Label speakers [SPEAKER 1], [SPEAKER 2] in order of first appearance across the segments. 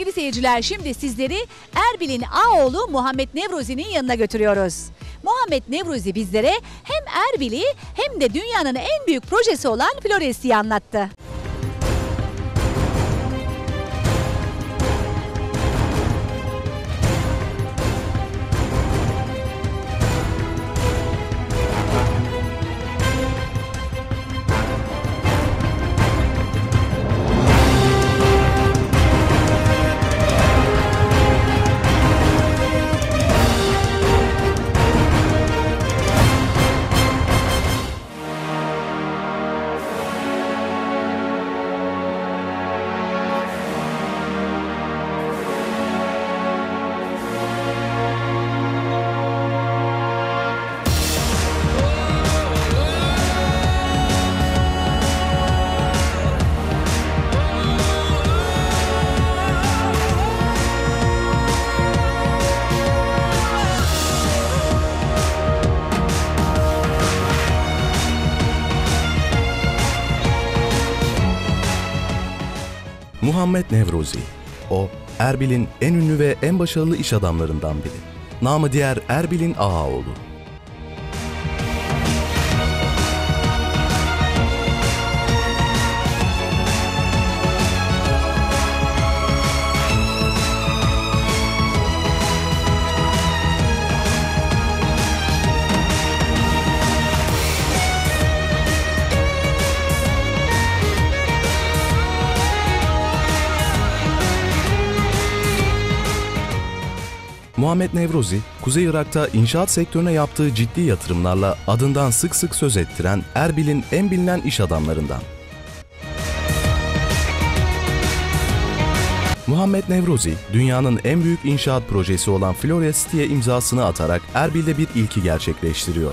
[SPEAKER 1] Sevgili seyirciler şimdi sizleri Erbil'in Ağoğlu Muhammed Nevruzi'nin yanına götürüyoruz. Muhammed Nevruzi bizlere hem Erbil'i hem de dünyanın en büyük projesi olan Flores'i anlattı.
[SPEAKER 2] Muhammed Nevruzi. O, Erbil'in en ünlü ve en başarılı iş adamlarından biri. Namı diğer Erbil'in Ağaoğlu. Muhammed Nevrozi, Kuzey Irak'ta inşaat sektörüne yaptığı ciddi yatırımlarla adından sık sık söz ettiren Erbil'in en bilinen iş adamlarından. Muhammed Nevrozi, dünyanın en büyük inşaat projesi olan Flores City'ye imzasını atarak Erbil'de bir ilki gerçekleştiriyor.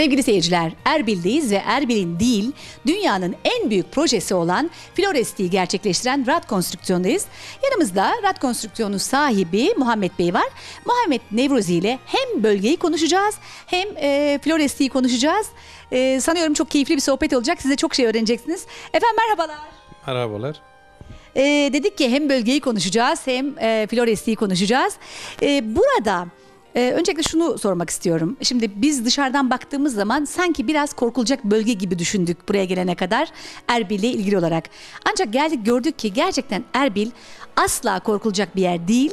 [SPEAKER 1] Sevgili seyirciler, Erbil'deyiz ve Erbil'in değil, dünyanın en büyük projesi olan Flores'i gerçekleştiren Rad Konstrüksiyon'dayız. Yanımızda Rad Konstrüksiyonu sahibi Muhammed Bey var. Muhammed Nevrozi ile hem bölgeyi konuşacağız hem e, Flores'i konuşacağız. E, sanıyorum çok keyifli bir sohbet olacak. Siz de çok şey öğreneceksiniz. Efendim merhabalar.
[SPEAKER 3] Merhabalar.
[SPEAKER 1] E, dedik ki hem bölgeyi konuşacağız hem e, Flores'i konuşacağız. E, burada e, öncelikle şunu sormak istiyorum. Şimdi biz dışarıdan baktığımız zaman sanki biraz korkulacak bölge gibi düşündük buraya gelene kadar Erbil ile ilgili olarak. Ancak geldik gördük ki gerçekten Erbil asla korkulacak bir yer değil.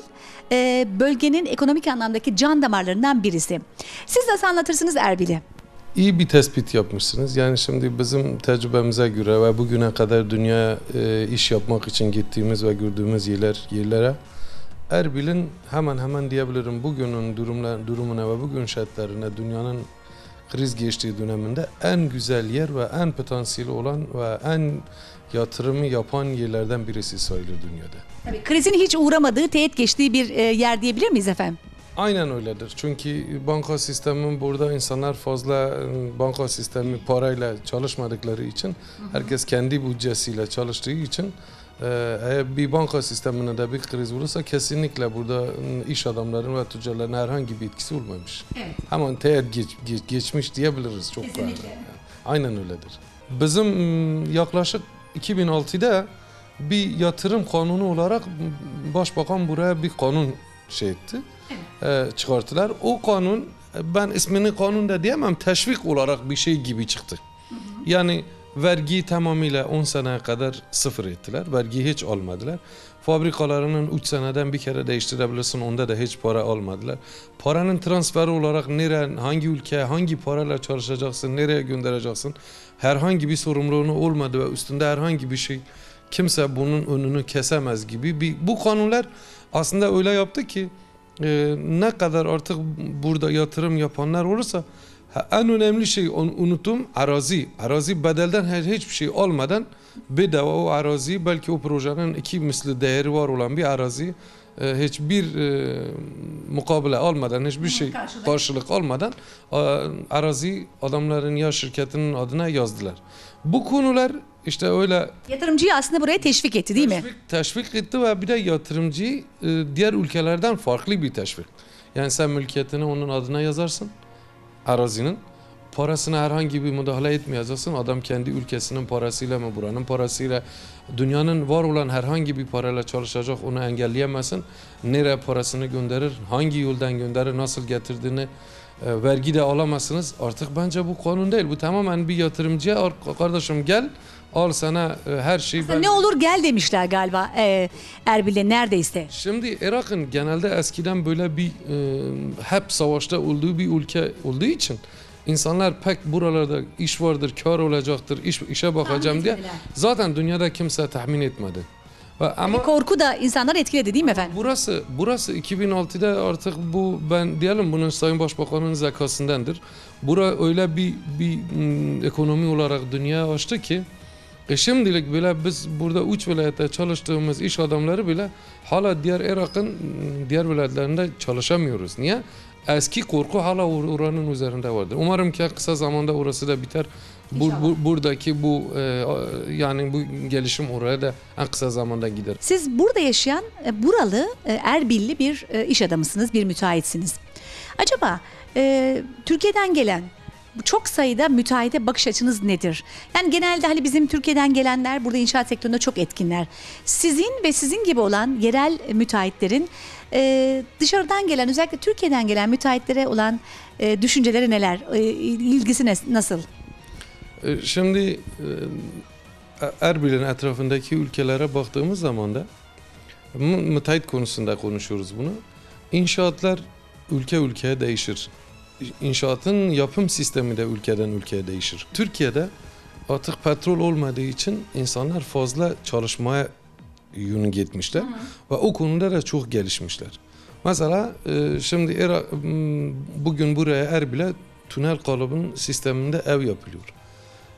[SPEAKER 1] E, bölgenin ekonomik anlamdaki can damarlarından birisi. Siz nasıl anlatırsınız Erbil'i?
[SPEAKER 3] İyi bir tespit yapmışsınız. Yani şimdi bizim tecrübemize göre ve bugüne kadar dünya e, iş yapmak için gittiğimiz ve gördüğümüz yerler yerlere Erbil'in hemen hemen diyebilirim bugünün durumla, durumuna ve bugün şartlarına dünyanın kriz geçtiği döneminde en güzel yer ve en potansiyeli olan ve en yatırımı yapan yerlerden birisi sayılır dünyada.
[SPEAKER 1] Tabii krizin hiç uğramadığı, teğet geçtiği bir e, yer diyebilir miyiz efendim?
[SPEAKER 3] Aynen öyledir. Çünkü banka sistemin burada insanlar fazla e, banka sistemi parayla çalışmadıkları için herkes kendi bütçesiyle çalıştığı için eğer bir banka sistemine de bir kriz olursa kesinlikle burada iş adamların ve tüccarların herhangi bir etkisi olmamış.
[SPEAKER 1] Evet.
[SPEAKER 3] Hemen teğet geç, geç- geçmiş diyebiliriz çok rahat. Aynen öyledir. Bizim m, yaklaşık 2006'da bir yatırım kanunu olarak başbakan buraya bir kanun şey etti. e, çıkarttılar. O kanun ben ismini kanun da diyemem teşvik olarak bir şey gibi çıktı. Yani vergiyi tamamıyla 10 seneye kadar sıfır ettiler. Vergiyi hiç almadılar. Fabrikalarının 3 seneden bir kere değiştirebilirsin. Onda da hiç para almadılar. Paranın transferi olarak nereye, hangi ülkeye, hangi parayla çalışacaksın, nereye göndereceksin? Herhangi bir sorumluluğunu olmadı ve üstünde herhangi bir şey kimse bunun önünü kesemez gibi bir bu kanunlar aslında öyle yaptı ki e, ne kadar artık burada yatırım yapanlar olursa ha, en önemli şey un- unuttum arazi. Arazi bedelden her hiçbir şey olmadan bedava o arazi belki o projenin iki misli değeri var olan bir arazi e, hiçbir e, mukabele almadan hiçbir şey
[SPEAKER 1] karşılık.
[SPEAKER 3] karşılık almadan e, arazi adamların ya şirketinin adına yazdılar. Bu konular işte öyle
[SPEAKER 1] Yatırımcıyı aslında buraya teşvik etti değil mi?
[SPEAKER 3] teşvik, teşvik etti ve bir de yatırımcıyı e, diğer ülkelerden farklı bir teşvik. Yani sen mülkiyetini onun adına yazarsın arazinin. parasına herhangi bir müdahale etmeyeceksin. Adam kendi ülkesinin parasıyla mı buranın parasıyla dünyanın var olan herhangi bir parayla çalışacak onu engelleyemezsin. Nereye parasını gönderir, hangi yoldan gönderir, nasıl getirdiğini e, vergi de alamazsınız. Artık bence bu kanun değil. Bu tamamen bir yatırımcıya "Ar- kardeşim gel al sana e, her şeyi ben...
[SPEAKER 1] Ne olur gel demişler galiba e, Erbil'e neredeyse.
[SPEAKER 3] Şimdi Irak'ın genelde eskiden böyle bir e, hep savaşta olduğu bir ülke olduğu için insanlar pek buralarda iş vardır, kar olacaktır, iş, işe bakacağım diye
[SPEAKER 1] etmediler.
[SPEAKER 3] zaten dünyada kimse tahmin etmedi. Ama
[SPEAKER 1] Korku da insanları etkiledi değil mi efendim?
[SPEAKER 3] burası burası 2006'da artık bu ben diyelim bunun Sayın Başbakan'ın zekasındandır. Bura öyle bir bir mm, ekonomi olarak dünya açtı ki e şimdilik bile biz burada uç vilayette çalıştığımız iş adamları bile hala diğer Irak'ın mm, diğer vilayetlerinde çalışamıyoruz. Niye? Eski korku hala or- oranın üzerinde vardır. Umarım ki kısa zamanda orası da biter. Bu,
[SPEAKER 1] İnşallah.
[SPEAKER 3] bu- buradaki bu e, yani bu gelişim oraya da en kısa zamanda gider.
[SPEAKER 1] Siz burada yaşayan e, buralı e, Erbilli bir e, iş adamısınız, bir müteahhitsiniz. Acaba e, Türkiye'den gelen çok sayıda müteahhite bakış açınız nedir? Yani genelde hani bizim Türkiye'den gelenler burada inşaat sektöründe çok etkinler. Sizin ve sizin gibi olan yerel müteahhitlerin e, dışarıdan gelen özellikle Türkiye'den gelen müteahhitlere olan e, düşünceleri neler? E, ilgisi nasıl?
[SPEAKER 3] E, Şimdi e, Erbil'in etrafındaki ülkelere baktığımız zaman da mü- müteahhit konusunda konuşuyoruz bunu. İnşaatlar ülke ülkeye değişir. İnşaatın yapım sistemi de ülkeden ülkeye değişir. Türkiye'de artık petrol olmadığı için insanlar fazla çalışmaya yönü gitmişler ve o konuda da çok gelişmişler. Mesela e, şimdi m, bugün buraya Erbil'e tünel kalıbının sisteminde ev yapılıyor.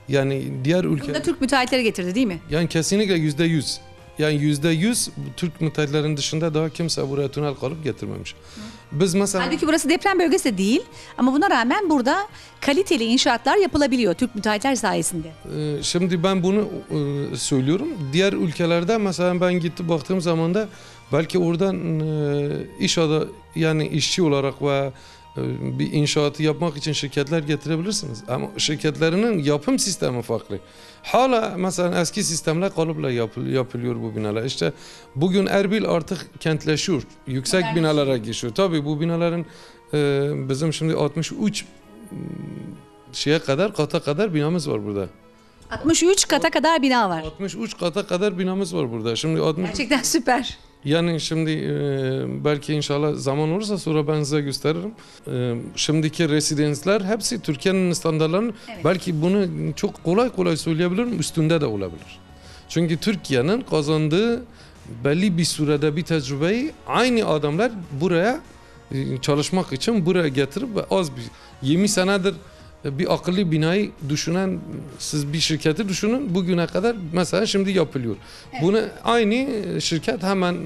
[SPEAKER 3] Yani diğer
[SPEAKER 1] Bunu
[SPEAKER 3] ülke
[SPEAKER 1] da Türk müteahhitleri getirdi değil mi?
[SPEAKER 3] yani kesinlikle yüzde yüz. Yani yüzde yüz Türk müteahhitlerin dışında daha kimse buraya tünel kalıp getirmemiş. Biz mesela
[SPEAKER 1] Halbuki burası deprem bölgesi de değil ama buna rağmen burada kaliteli inşaatlar yapılabiliyor Türk müteahhitler sayesinde.
[SPEAKER 3] Ee, Şimdi ben bunu e, söylüyorum. Diğer ülkelerde mesela ben gitti baktığım zaman da belki oradan e, iş ada yani işçi olarak ve bir inşaatı yapmak için şirketler getirebilirsiniz. Ama şirketlerinin yapım sistemi farklı. Hala mesela eski sistemle kalıpla yapıl- yapılıyor bu binalar. İşte bugün Erbil artık kentleşiyor. Yüksek
[SPEAKER 1] Modernleşiyor.
[SPEAKER 3] binalara geçiyor. Tabii bu binaların e, bizim şimdi 63 m, şeye kadar kata kadar binamız var burada.
[SPEAKER 1] 63 kata kadar bina var.
[SPEAKER 3] 63 kata kadar binamız var burada. Şimdi 60
[SPEAKER 1] Gerçekten süper.
[SPEAKER 3] Yani şimdi e, belki inşallah zaman olursa sonra ben size gösteririm. E, şimdiki residensler hepsi Türkiye'nin standartlarının
[SPEAKER 1] Evet.
[SPEAKER 3] belki bunu çok kolay kolay söyleyebilirim üstünde de olabilir. Çünkü Türkiye'nin kazandığı belli bir sürede bir tecrübeyi aynı adamlar buraya e, çalışmak için buraya getirip az bir 20 senedir bir akıllı binayı düşünen siz bir şirketi düşünün bugüne kadar mesela şimdi yapılıyor. Bunu aynı şirket hemen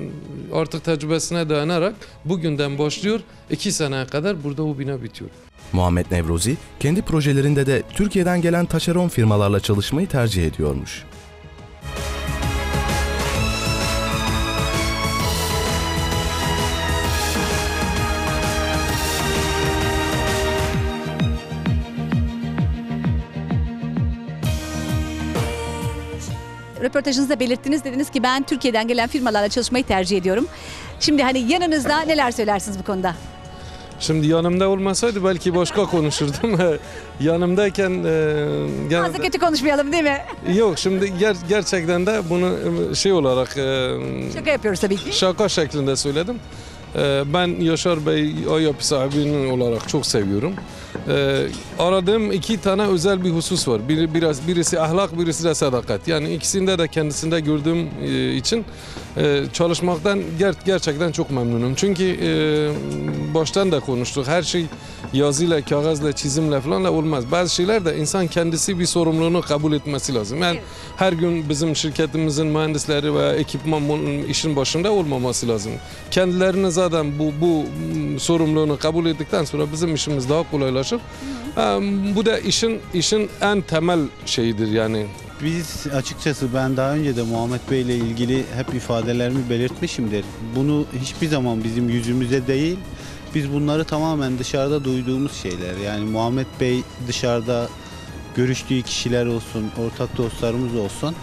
[SPEAKER 3] artık tecrübesine dayanarak bugünden başlıyor. iki seneye kadar burada o bina bitiyor.
[SPEAKER 2] Muhammed Nevrozi kendi projelerinde de Türkiye'den gelen taşeron firmalarla çalışmayı tercih ediyormuş.
[SPEAKER 1] Röportajınızda belirttiniz dediniz ki ben Türkiye'den gelen firmalarla çalışmayı tercih ediyorum. Şimdi hani yanınızda neler söylersiniz bu konuda?
[SPEAKER 3] Şimdi yanımda olmasaydı belki başka konuşurdum. Yanımdayken e, gene-
[SPEAKER 1] Fazla kötü konuşmayalım değil mi?
[SPEAKER 3] yok şimdi ger- gerçekten de bunu e, şey olarak e,
[SPEAKER 1] Şaka yapıyoruz tabii ki.
[SPEAKER 3] şaka şeklinde söyledim. Ee, Ben Yaşar Bey o yapı sahibinin olarak çok seviyorum. Ee, Aradığım iki tane özel bir husus var. Biri biraz birisi ahlak, birisi de sadakat. Yani ikisinde de kendisinde gördüğüm e, için e, çalışmaktan ger- gerçekten çok memnunum. Çünkü e, baştan da konuştuk. Her şey yazıyla, kağızla, çizimle falan da olmaz. Bazı şeyler de insan kendisi bir sorumluluğunu kabul etmesi lazım. Yani her gün bizim şirketimizin mühendisleri veya ekipman işin başında olmaması lazım. Kendilerini zaten bu bu mm, sorumluluğunu kabul ettikten sonra bizim işimiz daha kolaylaşır. Bu da işin işin en temel şeyidir yani.
[SPEAKER 4] Biz açıkçası ben daha önce de Muhammed Bey ile ilgili hep ifadelerimi belirtmişimdir. Bunu hiçbir zaman bizim yüzümüze değil, biz bunları tamamen dışarıda duyduğumuz şeyler. Yani Muhammed Bey dışarıda görüştüğü kişiler olsun, ortak dostlarımız olsun.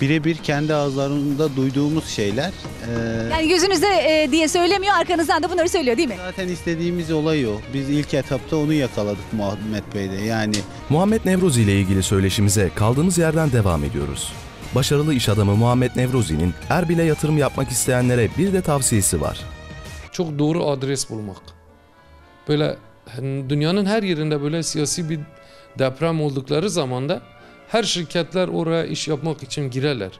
[SPEAKER 4] Birebir kendi ağızlarında duyduğumuz şeyler. Ee,
[SPEAKER 1] Yani gözünüzde e, diye söylemiyor arkanızdan da bunları söylüyor değil mi?
[SPEAKER 4] Zaten istediğimiz olay o. Biz ilk etapta onu yakaladık Muhammed Bey'de. Yani
[SPEAKER 2] Muhammed Nevrozi ile ilgili söyleşimize kaldığımız yerden devam ediyoruz. Başarılı iş adamı Muhammed Nevrozi'nin Erbil'e yatırım yapmak isteyenlere bir de tavsiyesi var.
[SPEAKER 3] çok doğru adres bulmak. Böyle hani dünyanın her yerinde böyle siyasi bir deprem oldukları zaman da her şirketler oraya iş yapmak için girerler.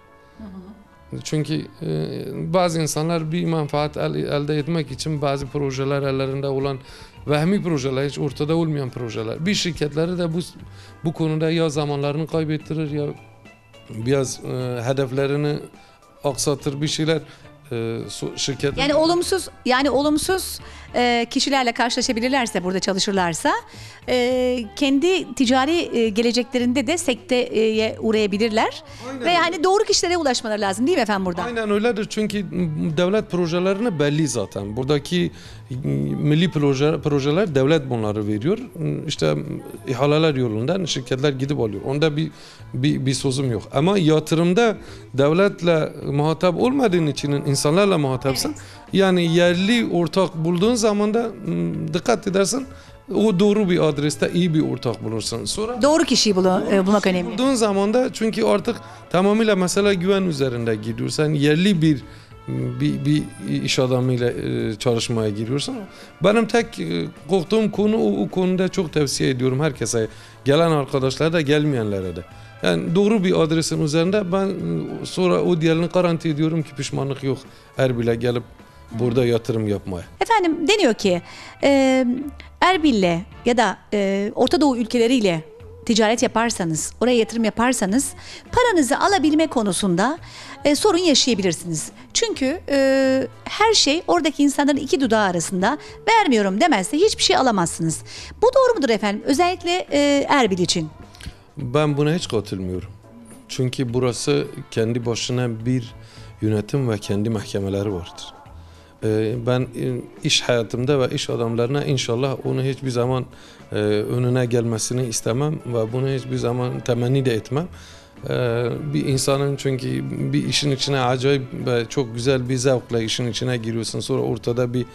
[SPEAKER 3] Çünkü e, bazı insanlar bir menfaat el- elde etmek için bazı projeler ellerinde olan vehmi projeler, hiç ortada olmayan projeler. Bir şirketleri de bu bu konuda ya zamanlarını kaybettirir ya biraz e, hedeflerini aksatır bir şeyler e, şirket
[SPEAKER 1] Yani olumsuz yani olumsuz e, kişilerle karşılaşabilirlerse burada çalışırlarsa e, kendi ticari e, geleceklerinde de sekteye uğrayabilirler.
[SPEAKER 3] Aynen
[SPEAKER 1] Ve yani doğru kişilere ulaşmaları lazım değil mi efendim burada?
[SPEAKER 3] Aynen öyledir çünkü devlet projelerini belli zaten. Buradaki milli proje, projeler devlet bunları veriyor. İşte ihaleler yolundan şirketler gidip alıyor. Onda bir, bir, bir sözüm yok. Ama yatırımda devletle muhatap olmadığın için insanlarla muhatapsın. Yani yerli ortak bulduğun zaman da m, dikkat edersin o doğru bir adreste iyi bir ortak bulursun. Sonra
[SPEAKER 1] Doğru kişiyi bulu, e, bulmak önemli.
[SPEAKER 3] Bulduğun zaman da çünkü artık tamamıyla mesela güven üzerinde gidiyorsun. Sen yerli bir bir, bir iş adamıyla e, çalışmaya giriyorsun. Benim tek e, korktuğum konu o, o konuda çok tavsiye ediyorum herkese. Gelen arkadaşlara da gelmeyenlere de. Yani doğru bir adresin üzerinde ben e, sonra o diğerini garanti ediyorum ki pişmanlık yok. Erbil'e gelip burada yatırım yapmaya.
[SPEAKER 1] Efendim deniyor ki e, Erbil'le ya da e, Orta Doğu ülkeleriyle ticaret yaparsanız, oraya yatırım yaparsanız paranızı alabilme konusunda e, sorun yaşayabilirsiniz. Çünkü e, her şey oradaki insanların iki dudağı arasında vermiyorum demezse hiçbir şey alamazsınız. Bu doğru mudur efendim? Özellikle e, Erbil için.
[SPEAKER 3] Ben buna hiç katılmıyorum. Çünkü burası kendi başına bir yönetim ve kendi mahkemeleri vardır. Ee, Ben e, iş hayatımda ve iş adamlarına inşallah onu hiçbir zaman e, önüne gelmesini istemem ve bunu hiçbir zaman temenni de etmem. Ee, Bir insanın çünkü bir işin içine acayip ve çok güzel bir zevkle işin içine giriyorsun. Sonra ortada bir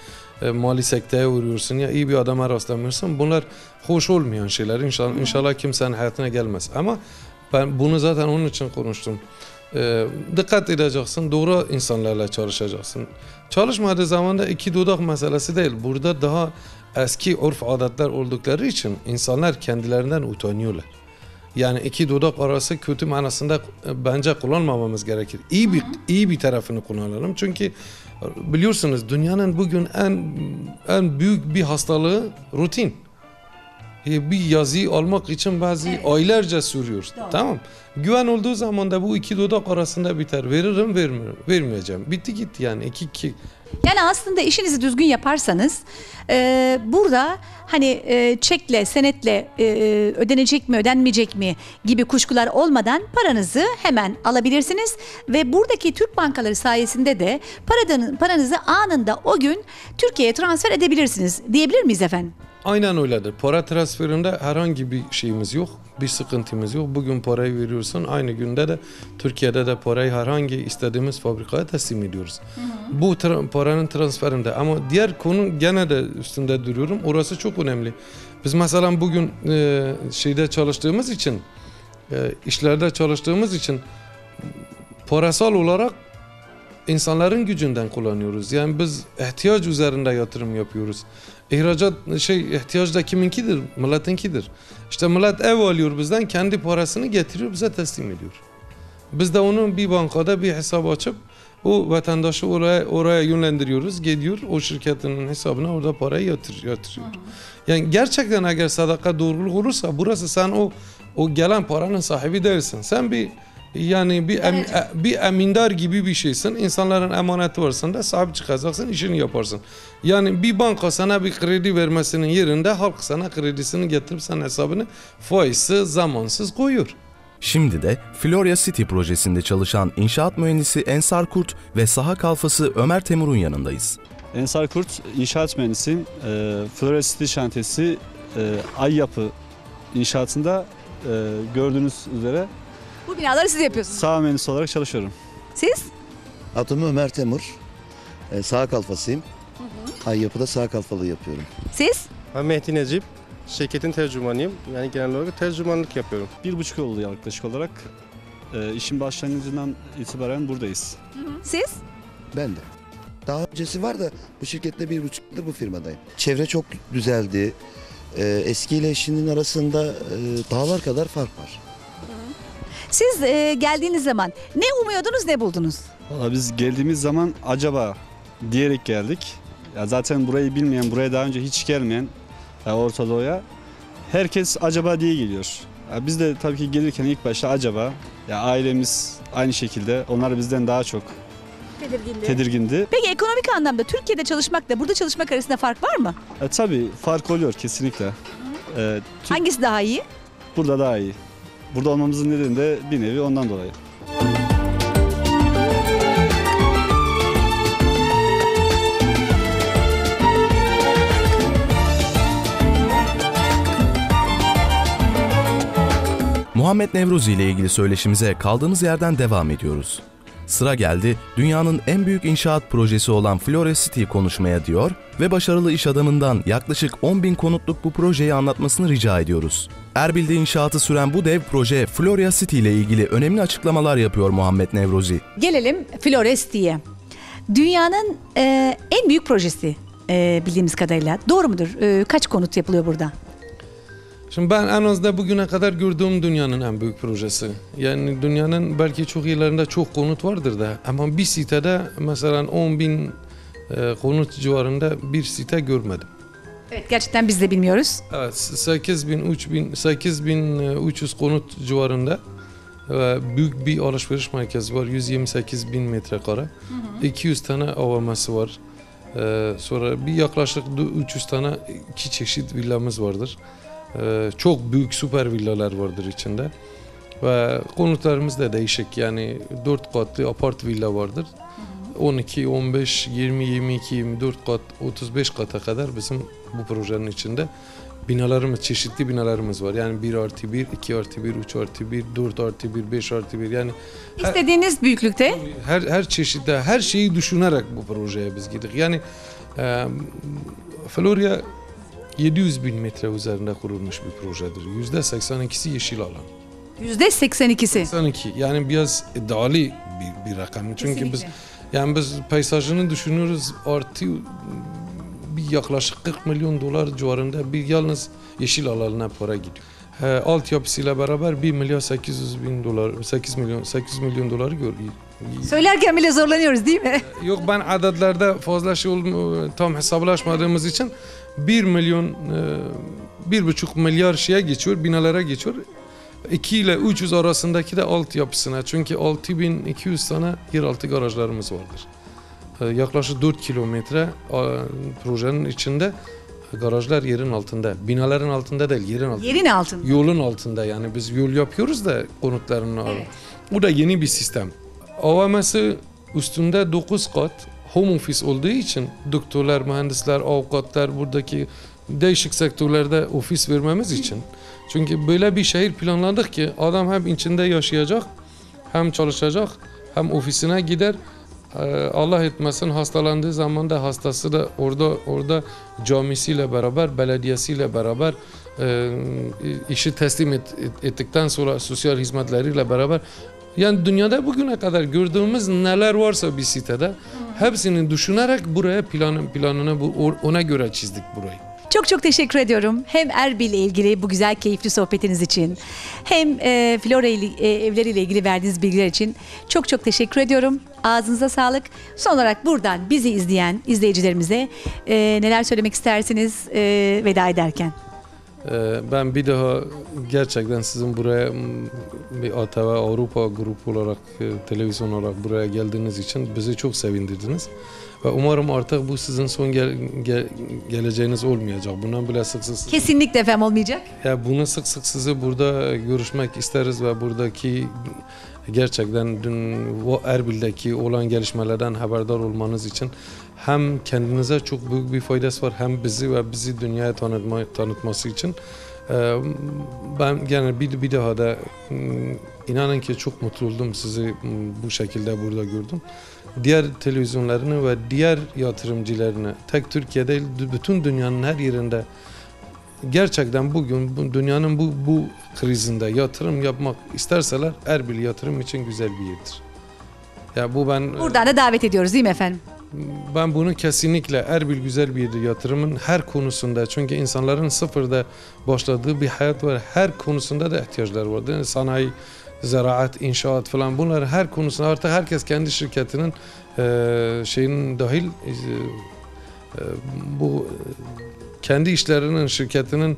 [SPEAKER 3] e, mali sekteye uğruyorsun ya iyi bir adama rastlamıyorsun. Bunlar hoş olmayan şeyler. İnşallah, inşallah kimsenin hayatına gelmez. Ama ben bunu zaten onun için konuştum. Dikkat edeceksin, doğru insanlarla çalışacaksın. Çalışmadığı zaman da iki dudak meselesi değil. Burada daha eski urf adetler oldukları için insanlar kendilerinden utanıyorlar. Yani iki dudak arası kötü manasında e, bence kullanmamamız gerekir. İyi bir iyi bir tarafını kullanalım. Çünkü e, biliyorsunuz dünyanın bugün en en büyük bir hastalığı rutin. E, Bir yazıyı almak için bazı aylarca sürüyor. Tamam. Güven olduğu zaman da bu iki dudak arasında biter. Veririm, vermiyorum. Vermeyeceğim. Bitti gitti yani. iki iki
[SPEAKER 1] Yani aslında işinizi düzgün yaparsanız e, burada hani e, çekle, senetle e, ödenecek mi, ödenmeyecek mi gibi kuşkular olmadan paranızı hemen alabilirsiniz ve buradaki Türk bankaları sayesinde de paradan, paranızı anında o gün Türkiye'ye transfer edebilirsiniz diyebilir miyiz efendim?
[SPEAKER 3] Aynen öyledir. Para transferinde herhangi bir şeyimiz yok. Bir sıkıntımız yok. Bugün parayı veriyorsun. Aynı günde de Türkiye'de de parayı herhangi istediğimiz fabrikaya teslim ediyoruz. Bu tra- paranın transferinde. Ama diğer konu gene de üstünde duruyorum. Orası çok önemli. Biz mesela bugün e, şeyde çalıştığımız için e, işlerde çalıştığımız için parasal olarak insanların gücünden kullanıyoruz. Yani biz ihtiyaç üzerinde yatırım yapıyoruz. İhracat şey ihtiyaç da kiminkidir? Milletinkidir. İşte millet ev alıyor bizden kendi parasını getiriyor bize teslim ediyor. Biz de onu bir bankada bir hesap açıp o vatandaşı oraya oraya yönlendiriyoruz. Gidiyor o şirketinin hesabına orada parayı yatır, yatırıyor. Yani gerçekten eğer sadaka doğruluk olursa burası sen o o gelen paranın sahibi değilsin. Sen bir yani bir em, e- bir emindar gibi bir şeysin. İnsanların emaneti varsa da sahip çıkacaksın, işini yaparsın. Yani bir banka sana bir kredi vermesinin yerinde halk sana kredisini getirip sen hesabını faizsiz, zamansız koyuyor.
[SPEAKER 2] Şimdi de Florya City projesinde çalışan inşaat mühendisi Ensar Kurt ve saha kalfası Ömer Temur'un yanındayız.
[SPEAKER 5] Ensar Kurt, inşaat mühendisiyim. E, Flores City şantiyesi e, Ay Yapı inşaatında e, gördüğünüz üzere
[SPEAKER 1] Bu binaları siz yapıyorsunuz.
[SPEAKER 5] sağ mühendisi olarak çalışıyorum.
[SPEAKER 1] Siz?
[SPEAKER 6] Adım Ömer Temur. Ee, sağ kalfasıyım. Ay yapıda sağ kalfalı yapıyorum.
[SPEAKER 1] Siz?
[SPEAKER 7] Ben Mehdi Necip. Şirketin tercümanıyım. Yani genel olarak tercümanlık yapıyorum.
[SPEAKER 5] Bir buçuk yıl oldu yaklaşık olarak. E, işin başlangıcından itibaren buradayız.
[SPEAKER 1] Siz?
[SPEAKER 6] Ben de. Daha öncesi var da bu şirkette bir buçuk yıldır bu firmadayım. Çevre çok düzeldi. Ee, eskiyle şimdinin arasında e, dağlar kadar fark var.
[SPEAKER 1] Siz e, geldiğiniz zaman ne umuyordunuz ne buldunuz?
[SPEAKER 5] Valla biz geldiğimiz zaman acaba diyerek geldik. Ya zaten burayı bilmeyen, buraya daha önce hiç gelmeyen ya Orta Doğu'ya herkes acaba diye geliyor. Ya biz de tabii ki gelirken ilk başta acaba ya ailemiz aynı şekilde onlar bizden daha çok tedirgindi.
[SPEAKER 1] Peki ekonomik anlamda Türkiye'de çalışmakla burada çalışmak arasında fark var mı?
[SPEAKER 5] E, tabii fark oluyor kesinlikle. E, Türk-
[SPEAKER 1] Hangisi daha iyi?
[SPEAKER 5] burada daha iyi. Burada olmamızın nedeni de bir nevi ondan dolayı.
[SPEAKER 2] Muhammed Nevrozi ile ilgili söyleşimize kaldığımız yerden devam ediyoruz. Sıra geldi dünyanın en büyük inşaat projesi olan Flores City'yi konuşmaya diyor ve başarılı iş adamından yaklaşık 10 bin konutluk bu projeyi anlatmasını rica ediyoruz. Erbil'de inşaatı süren bu dev proje Floria City ile ilgili önemli açıklamalar yapıyor Muhammed Nevrozi.
[SPEAKER 1] Gelelim Floresti'ye. Dünyanın e, en büyük projesi e, bildiğimiz kadarıyla. Doğru mudur? E, kaç konut yapılıyor burada?
[SPEAKER 3] Şimdi ben en az da bugüne kadar gördüğüm dünyanın en büyük projesi. Yani dünyanın belki çok yerlerinde çok konut vardır da ama bir sitede mesela 10 bin e, konut civarında bir site görmedim.
[SPEAKER 1] Evet gerçekten biz de bilmiyoruz.
[SPEAKER 3] Evet 8 bin, 3 bin, 8 bin e, 300 konut civarında ve büyük bir alışveriş merkezi var 128 bin metrekare. 200 tane avaması var. Ee, sonra bir yaklaşık 300 tane iki çeşit villamız vardır. Ee, çok büyük süper villalar vardır içinde. Ve konutlarımız da değişik yani 4 katlı apart villa vardır. 12, 15, 20, 22, 24 kat, 35 kata kadar bizim bu projenin içinde binalarımız, çeşitli binalarımız var. Yani 1 artı 1, 2 artı 1, 3 artı 1, 4 artı 1, 5 artı 1 yani
[SPEAKER 1] İstediğiniz büyüklükte.
[SPEAKER 3] her her çeşitte her şeyi düşünerek bu projeye biz gittik. Yani e, Florya 700 bin metre üzerinde kurulmuş bir projedir. Yüzde 82'si yeşil alan.
[SPEAKER 1] Yüzde 82'si.
[SPEAKER 3] 82 yani biraz iddialı bir, bir rakam. Çünkü biz yani biz peyzajını düşünürüz artı bir yaklaşık 40 milyon dolar civarında bir yalnız yeşil alanına para gidiyor. E, altyapısıyla beraber 1 milyar 800 bin dolar 8 milyon 8 milyon doları görüyor.
[SPEAKER 1] Söylerken bile zorlanıyoruz değil mi?
[SPEAKER 3] Yok ben adetlerde fazla şey olm- tam hesaplaşmadığımız için 1 milyon e, bir buçuk milyar şeye geçiyor binalara geçiyor. 2 ile 300 arasındaki de altyapısına çünkü 6200 tane yeraltı garajlarımız vardır. E, Yaklaşık 4 kilometre e, projenin içinde garajlar yerin altında. Binaların altında değil yerin altında.
[SPEAKER 1] Yerin altında.
[SPEAKER 3] Yolun altında yani biz yol yapıyoruz da konutların altında. Bu da yeni bir sistem. AVM'si üstünde 9 kat home office olduğu için doktorlar, mühendisler, avukatlar buradaki değişik sektörlerde ofis vermemiz için. Çünkü böyle bir şehir planladık ki adam hem içinde yaşayacak, hem çalışacak, hem ofisine gider. Ee, Allah etmesin hastalandığı zaman da hastası da orada orada camisiyle beraber, belediyesiyle beraber e, işi teslim et- et- ettikten sonra sosyal hizmetleriyle beraber yani dünyada bugüne kadar gördüğümüz neler varsa bir sitede hepsini düşünerek buraya planı, planını bu, ona göre çizdik burayı.
[SPEAKER 1] Çok çok teşekkür ediyorum. Hem Erbil ile ilgili bu güzel keyifli sohbetiniz için hem e, Flora ile, e, evleriyle ilgili verdiğiniz bilgiler için çok çok teşekkür ediyorum. Ağzınıza sağlık. Son olarak buradan bizi izleyen izleyicilerimize e, neler söylemek istersiniz e, veda ederken?
[SPEAKER 3] Ee, Ben bir daha gerçekten sizin buraya bir ATV Avrupa grubu olarak, e, televizyon olarak buraya geldiğiniz için bizi çok sevindirdiniz. Ve umarım artık bu sizin son gel, gel- geleceğiniz olmayacak. Bundan bile sık sık
[SPEAKER 1] Kesinlikle efendim olmayacak.
[SPEAKER 3] ya bunu sık sık sizi burada görüşmek isteriz ve buradaki Gerçekten dün o Erbil'deki olan gelişmelerden haberdar olmanız için hem kendinize çok büyük bir faydası var hem bizi ve bizi dünyaya tanıtma, tanıtması için. Ee, Ben gene bir, bir daha da mm, inanın ki çok mutlu oldum sizi mm, bu şekilde burada gördüm. Diğer televizyonlarını ve diğer yatırımcılarını tek Türkiye değil bütün dünyanın her yerinde gerçekten bugün bu dünyanın bu bu krizinde yatırım yapmak isterseler Erbil yatırım için güzel bir yerdir. Ya bu ben
[SPEAKER 1] Buradan da davet ediyoruz değil mi efendim?
[SPEAKER 3] ben bunu kesinlikle Erbil güzel bir yerdir yatırımın her konusunda çünkü insanların sıfırda başladığı bir hayat var. Her konusunda da ihtiyaçlar var. Mi? Sanayi, ziraat, inşaat falan bunlar her konusunda artık herkes kendi şirketinin eee şeyin dahil eee, eee, bu kendi işlerinin şirketinin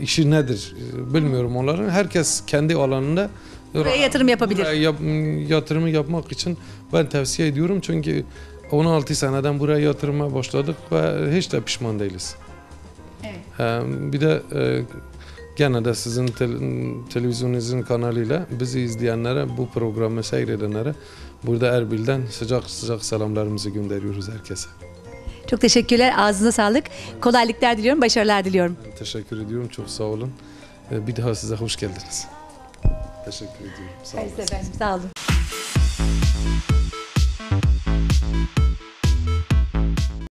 [SPEAKER 3] işi nedir bilmiyorum onların. Herkes kendi alanında
[SPEAKER 1] Buraya yatırım yapabilir.
[SPEAKER 3] Buraya yap- yatırımı yapmak için ben tavsiye ediyorum çünkü 16 seneden buraya yatırıma başladık ve hiç de pişman değiliz.
[SPEAKER 1] Evet.
[SPEAKER 3] Ee, Bir de e, gene de sizin tel- televizyonunuzun kanalıyla bizi izleyenlere, bu programı seyredenlere burada Erbil'den sıcak sıcak selamlarımızı gönderiyoruz herkese.
[SPEAKER 1] Çok teşekkürler. Ağzınıza sağlık. Kolaylıklar diliyorum. Başarılar diliyorum.
[SPEAKER 3] Ben teşekkür ediyorum, çok sağ olun. Ee, Bir daha size hoş geldiniz. Teşekkür ediyorum. Sağ olun.
[SPEAKER 1] Sağ olun.